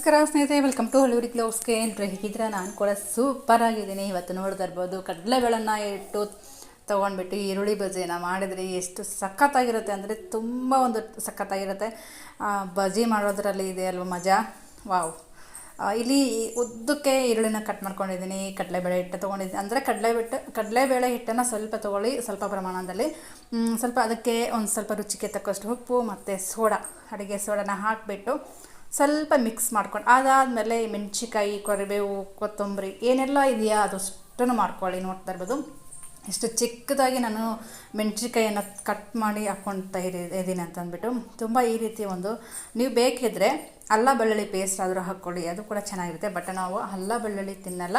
ನಮಸ್ಕಾರ ಸ್ನೇಹಿತರೆ welcome to ಹಲೂರಿ ಕ್ಲೋಸ್ಗೆ ಏನ್ರಿ ಹೇಗಿದ್ರೆ ನಾನು ಕೂಡ ಸೂಪರ್ ಆಗಿದ್ದೀನಿ. ಇವತ್ತು ನೋಡ್ತಾ ಇರ್ಬೋದು ಕಡಲೆಬೇಳನ್ನು ಇಟ್ಟು ತೊಗೊಂಡ್ಬಿಟ್ಟು ಈರುಳ್ಳಿ ಬಜ್ಜಿನ ಮಾಡಿದರೆ. ಎಷ್ಟು ಸಖತ್ತಾಗಿರುತ್ತೆ ಅಂದರೆ ತುಂಬ ಒಂದು ಸಖತ್ತಾಗಿರುತ್ತೆ. ಬಜಿ ಬಜ್ಜಿ ಮಾಡೋದ್ರಲ್ಲಿ ಇದೆ ಅಲ್ವ ಮಜಾ? ವಾವ್. ಇಲ್ಲಿ ಉದ್ದಕ್ಕೆ ಈರುಳ್ಳಿನ ಕಟ್ ಮಾಡ್ಕೊಂಡಿದ್ದೀನಿ. ಕಡಲೆಬೇಳೆ ಹಿಟ್ಟು ತೊಗೊಂಡಿದ್ದೀನಿ ಅಂದರೆ ಕಡಲೆ ಬಿಟ್ಟು, ಕಡಲೆಬೇಳೆ ಹಿಟ್ಟನ್ನು ಸ್ವಲ್ಪ ತೊಗೊಳ್ಳಿ, ಸ್ವಲ್ಪ ಪ್ರಮಾಣದಲ್ಲಿ. ಸ್ವಲ್ಪ ಅದಕ್ಕೆ ಒಂದು ಸ್ವಲ್ಪ ರುಚಿಗೆ ತಕ್ಕಷ್ಟು ಉಪ್ಪು ಮತ್ತು ಸೋಡಾ, ಅಡುಗೆ ಸೋಡಾನ ಹಾಕಿಬಿಟ್ಟು ಸ್ವಲ್ಪ ಮಿಕ್ಸ್ ಮಾಡ್ಕೊಂಡು, ಅದಾದಮೇಲೆ ಮೆಣಸಿಕಾಯಿ ಕರಿಬೇವು, ಕೊತ್ತಂಬರಿ ಏನೆಲ್ಲ ಇದೆಯಾ ಅದಷ್ಟನ್ನು ಮಾಡ್ಕೊಳ್ಳಿ, ನೋಡ್ತಾ ಇರ್ಬೋದು. ಇಷ್ಟು ಚಿಕ್ಕದಾಗಿ ನಾನು ಮೆಣಸಿಕಾಯನ್ನು ಕಟ್ ಮಾಡಿ ಹಾಕ್ಕೊಳ್ತಾ ಇರಿ ಇದ್ದೀನಿ ಅಂತಂದ್ಬಿಟ್ಟು ತುಂಬ ಈ ರೀತಿ ಒಂದು, ನೀವು ಬೇಕಿದ್ದರೆ ಅಲ್ಲ ಬೆಳ್ಳುಳ್ಳಿ ಪೇಸ್ಟ್ ಆದರೂ ಹಾಕ್ಕೊಳ್ಳಿ, ಅದು ಕೂಡ ಚೆನ್ನಾಗಿರುತ್ತೆ ಬಟ್ ನಾವು ಅಲ್ಲ ಬೆಳ್ಳುಳ್ಳಿ ತಿನ್ನಲ್ಲ,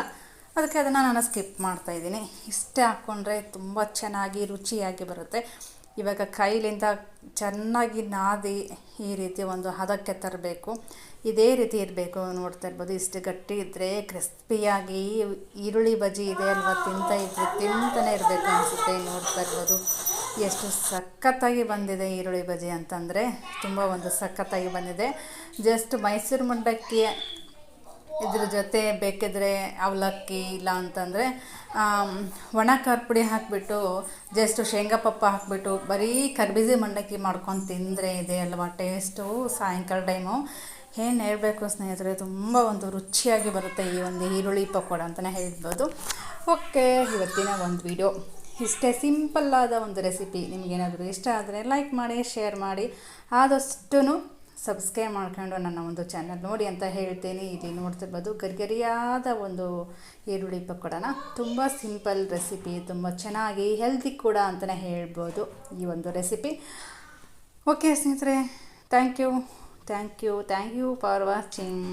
ಅದಕ್ಕೆ ಅದನ್ನು ನಾನು ಸ್ಕಿಪ್ ಮಾಡ್ತಾಯಿದ್ದೀನಿ ಇಷ್ಟೇ ಹಾಕ್ಕೊಂಡ್ರೆ ತುಂಬ ಚೆನ್ನಾಗಿ ರುಚಿಯಾಗಿ ಬರುತ್ತೆ. ಇವಾಗ ಕೈಲಿಂದ ಚೆನ್ನಾಗಿ ನಾದಿ ಈ ರೀತಿ ಒಂದು ಹದಕ್ಕೆ ತರಬೇಕು. ಇದೇ ರೀತಿ ಇರಬೇಕು ನೋಡ್ತಾ ಇರ್ಬೋದು. ಇಷ್ಟು ಗಟ್ಟಿ ಇದ್ದರೆ ಕ್ರಿಸ್ಪಿಯಾಗಿ ಈರುಳ್ಳಿ ಬಜ್ಜಿ ಇದೆ ಅಲ್ವಾ, ತಿಂತ ಇದ್ದರೆ ತಿಂತಾನೆ ಇರಬೇಕು ಅನಿಸುತ್ತೆ ನೋಡ್ತಾ ಇರ್ಬೋದು. ಎಷ್ಟು ಸಖತ್ತಾಗಿ ಬಂದಿದೆ ಈರುಳ್ಳಿ ಬಜ್ಜಿ ಅಂತಂದರೆ ತುಂಬ ಒಂದು ಸಖತ್ತಾಗಿ ಬಂದಿದೆ. ಜಸ್ಟ್ ಮೈಸೂರು ಮಂಡಕ್ಕಿ ಇದ್ರ ಜೊತೆ ಬೇಕಿದ್ರೆ ಅವಲಕ್ಕಿ ಇಲ್ಲ ಅಂತಂದರೆ ಒಣ ಖಾರ ಹಾಕಿಬಿಟ್ಟು ಜಸ್ಟ್ ಶೇಂಗಾ ಪಪ್ಪ ಹಾಕಿಬಿಟ್ಟು, ಬರೀ ಕರ್ಬೀಜಿ ಮಂಡಕ್ಕಿ ಮಾಡ್ಕೊಂಡು ತಿಂದರೆ ಇದೆ ಅಲ್ವಾ? ಟೇಸ್ಟು ಸಾಯಂಕಾಲ ಟೈಮು. ಏನು ಹೇಳಬೇಕು ಸ್ನೇಹಿತರೆ, ತುಂಬ ಒಂದು ರುಚಿಯಾಗಿ ಬರುತ್ತೆ ಈ ಒಂದು ಈರುಳ್ಳಿ ಪಕೋಡ ಅಂತಲೇ ಹೇಳ್ಬೋದು. ಓಕೆ, ಇವತ್ತಿನ ಒಂದು ವಿಡಿಯೋ. ಇಷ್ಟೇ ಸಿಂಪಲ್ಲಾದ ಒಂದು ರೆಸಿಪಿ. ನಿಮಗೇನಾದರೂ ಇಷ್ಟ ಆದರೆ ಲೈಕ್ ಮಾಡಿ, ಶೇರ್ ಮಾಡಿ. ಆದಷ್ಟು ಸಬ್ಸ್ಕ್ರೈಬ್ ಮಾಡ್ಕೊಂಡು ನನ್ನ ಒಂದು ಚಾನಲ್ ನೋಡಿ ಅಂತ ಹೇಳ್ತೀನಿ. ಇಲ್ಲಿ ನೋಡ್ತಿರ್ಬೋದು ಗರಿಗರಿಯಾದ ಒಂದು ಈರುಳ್ಳಿ ಪಕೋಡನ. ತುಂಬ ಸಿಂಪಲ್ ರೆಸಿಪಿ, ತುಂಬ ಚೆನ್ನಾಗಿ ಹೆಲ್ದಿ ಕೂಡ ಅಂತಲೇ ಹೇಳ್ಬೋದು ಈ ಒಂದು ರೆಸಿಪಿ. ಓಕೆ ಸ್ನೇಹಿತರೆ thank you thank you thank you for watching